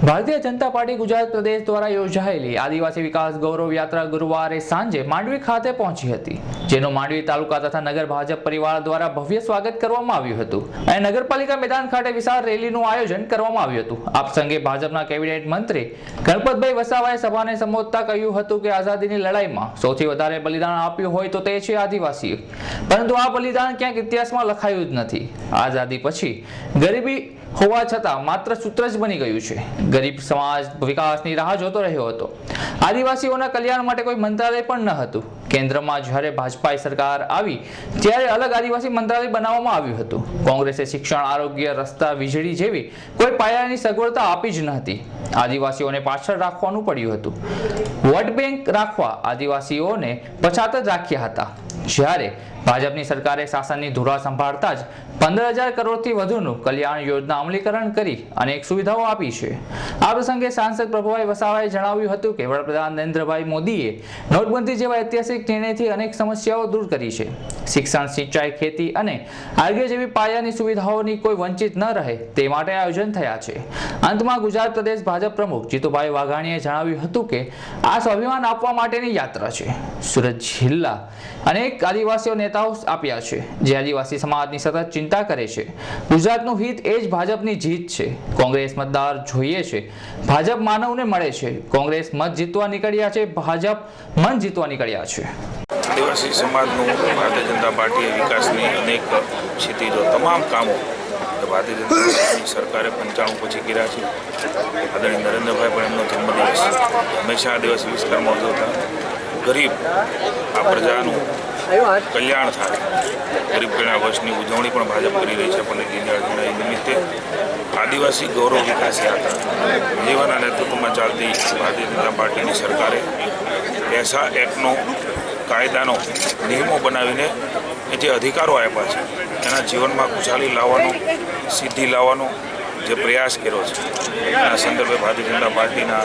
Bharatiya Janata party Gujarat પ્રદેશ દ્વારા યોજાયેલી આદિવાસી વિકાસ ગૌરવ યાત્રા ગુરુવારે સાંજે માંડવી ખાતે પહોંચી હતી, જેનું માંડવી તાલુકા તથા નગર ભાજપ પરિવાર દ્વારા ભવ્ય સ્વાગત કરવામાં આવ્યું હતું અને નગરપાલિકા મેદાન ખાતે વિશાળ રેલીનું આયોજન કરવામાં આવ્યું હતું. આ પ્રસંગે ભાજપના કેબિનેટ મંત્રી ગણપતભાઈ વસાવાએ સભાને સંબોધતા કહ્યું હતું કે આઝાદીની લડાઈમાં સૌથી વધારે બલિદાન આપ્યું હોય તો તે છે આદિવાસી પરંતુ આ બલિદાન ક્યાંક ઇતિહાસમાં લખાયું જ નથી. આઝાદી પછી ગરીબી હોવા છતાં માત્ર સૂત્ર જ બની ગયું છે. ગરીબ સમાજ વિકાસની રાહ જોતો રહ્યો હતો. આદિવાસીઓના કલ્યાણ માટે કોઈ મંત્રાલય પણ ન હતું. કેન્દ્રમાં જ્યારે ભાજપાઈ સરકાર આવી, ત્યારે અલગ આદિવાસી મંત્રાલય બનાવવામાં આવ્યું હતું. કોંગ્રેસે શિક્ષણ, આરોગ્ય, રસ્તા, વીજળી જેવી કોઈ પાયાની સગવડતા આપી જ ન હતી. આદિવાસીઓને પાછળ રાખવાનું પડ્યું હતું. વોટ બેંક રાખવા આદિવાસીઓને પછાત જ રાખ્યા હતા. જ્યારે ભાજપની સરકારે શાસનની ધુરા સંભાળતા જ પંદર હજાર કરોડથી વધુનું કલ્યાણ યોજના અમલીકરણ કરી અનેક સુવિધાઓ આપી છે. આ પ્રસંગે સાંસદ પ્રભુભાઈ વસાવાએ જણાવ્યું હતું કે વડાપ્રધાન નરેન્દ્રભાઈ મોદીએ નોટબંધી જેવા ઐતિહાસિક નિર્ણયથી અનેક સમસ્યાઓ દૂર કરી છે. શિક્ષણ, સિંચાઈ, ખેતી અને આરોગ્ય જેવી પાયાની સુવિધાઓની કોઈ વંચિત ન રહે તે માટે આયોજન થયા છે. અંતમાં ગુજરાત પ્રદેશ ભાજપ પ્રમુખ જીતુભાઈ વાઘાણીએ જણાવ્યું હતું કે આ સ્વાભિમાન આપવા માટેની યાત્રા છે. સુરત જિલ્લા અનેક આદિવાસીઓ નેતાઓ આપ્યા છે. જે આદિવાસી સમાજની સતત ચિંતા કરે છે. ગુજરાતનું હિત એ જ ભાજપની જીત છે. કોંગ્રેસ મતદાર જોઈએ છે. ભાજપ માનવને મળે છે. કોંગ્રેસ મત જીતવા નીકળ્યા છે. ભાજપ મન જીતવા નીકળ્યા છે. આદિવાસી સમાજનું ભારતીય જનતા પાર્ટીએ વિકાસની અનેક ક્ષિતિજો તમામ કામો ભારતીય જનતા પાર્ટીની સરકારે પંચાણું પછી કર્યા છે. આદરણીય નરેન્દ્રભાઈ પણ એમનો જન્મદિવસ હંમેશા આદિવાસી વિસ્તારમાં ઉજવતા ગરીબ આ પ્રજાનું કલ્યાણ થાય. ગરીબ કલ્યાણ વર્ષની ઉજવણી પણ ભાજપ કરી રહી છે, પણ દીનદયાળ નિમિત્તે આદિવાસી ગૌરવ વિકાસ યાત્રા. જેવાના નેતૃત્વમાં ચાલતી ભારતીય જનતા પાર્ટીની સરકારે એસા એક્ટનો કાયદાનો નિયમો બનાવીને એ જે અધિકારો આપ્યા છે, એના જીવનમાં ખુશાલી લાવવાનો, સિદ્ધિ લાવવાનો જે પ્રયાસ કર્યો છે, એના સંદર્ભે ભારતીય જનતા પાર્ટીના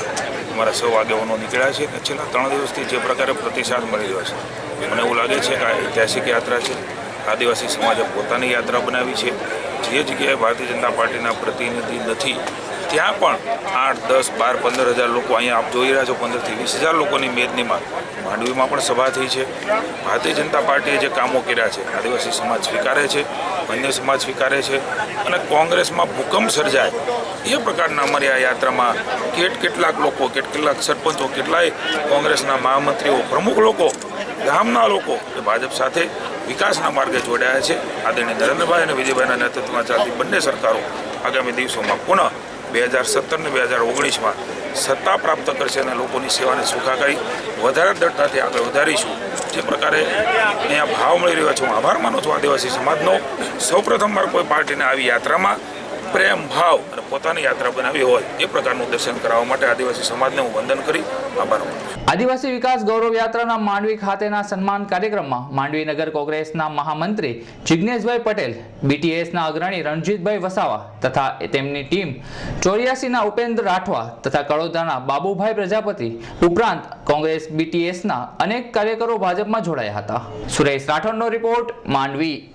અમારા સૌ આગેવાનો નીકળ્યા છે અને છેલ્લા ત્રણ દિવસથી જે પ્રકારે પ્રતિસાદ મળી રહ્યો છે, મને એવું લાગે છે કે આ ઐતિહાસિક યાત્રા છે. આદિવાસી સમાજે પોતાની યાત્રા બનાવી છે. જે જગ્યાએ ભારતીય જનતા પાર્ટીના પ્રતિનિધિ નથી ત્યાં પણ આઠ, દસ, બાર, પંદર હજાર લોકો અહીંયા આપ જોઈ રહ્યા છો. પંદરથી વીસ હજાર લોકોની મેદનીમાં માંડવીમાં પણ સભા થઈ છે. ભારતીય જનતા પાર્ટીએ જે કામો કર્યા છે, આદિવાસી સમાજ સ્વીકારે છે અન્ય સમાજ સ્વીકારે છે અને કોંગ્રેસમાં ભૂકંપ સર્જાય એ પ્રકારના અમારી આ યાત્રામાં કેટ કેટલાક લોકો, કેટ કેટલાક સરપંચો, કેટલાય કોંગ્રેસના મહામંત્રીઓ, પ્રમુખ લોકો, ગામના લોકો એ ભાજપ સાથે વિકાસના માર્ગે જોડાયા છે. આદરણીય નરેન્દ્રભાઈ અને વિજયભાઈના નેતૃત્વમાં ચાલતી બંને સરકારો આગામી દિવસોમાં પુનઃ બે હજાર સત્તર ને બે હજાર ઓગણીસમાં સત્તા પ્રાપ્ત કરશે અને લોકોની સેવાને સુખાકારી વધારે દળતાથી આગળ વધારીશું. જે પ્રકારે અહીંયા ભાવ મળી રહ્યો છે. હું આભાર માનું છું આદિવાસી સમાજનો. સૌપ્રથમવાર કોઈ પાર્ટીને આવી યાત્રામાં પ્રેમ ભાવ અને પોતાની યાત્રા બનાવી હોય એ પ્રકારનું દર્શન કરાવવા માટે આદિવાસી સમાજને હું વંદન કરી આભાર આદિવાસી વિકાસ ગૌરવ યાત્રાના માંડવી ખાતેના સન્માન કાર્યક્રમમાં માંડવી નગર કોંગ્રેસના મહામંત્રી જિજ્ઞેશભાઈ પટેલ બીટીએસના અગ્રણી રણજીતભાઈ વસાવા તથા તેમની ટીમ ચોર્યાસીના ઉપેન્દ્ર રાઠવા તથા કડોદરાના બાબુભાઈ પ્રજાપતિ ઉપરાંત કોંગ્રેસ બીટીએસના અનેક કાર્યકરો ભાજપમાં જોડાયા હતા. સુરેશ રાઠોડનો રિપોર્ટ માંડવી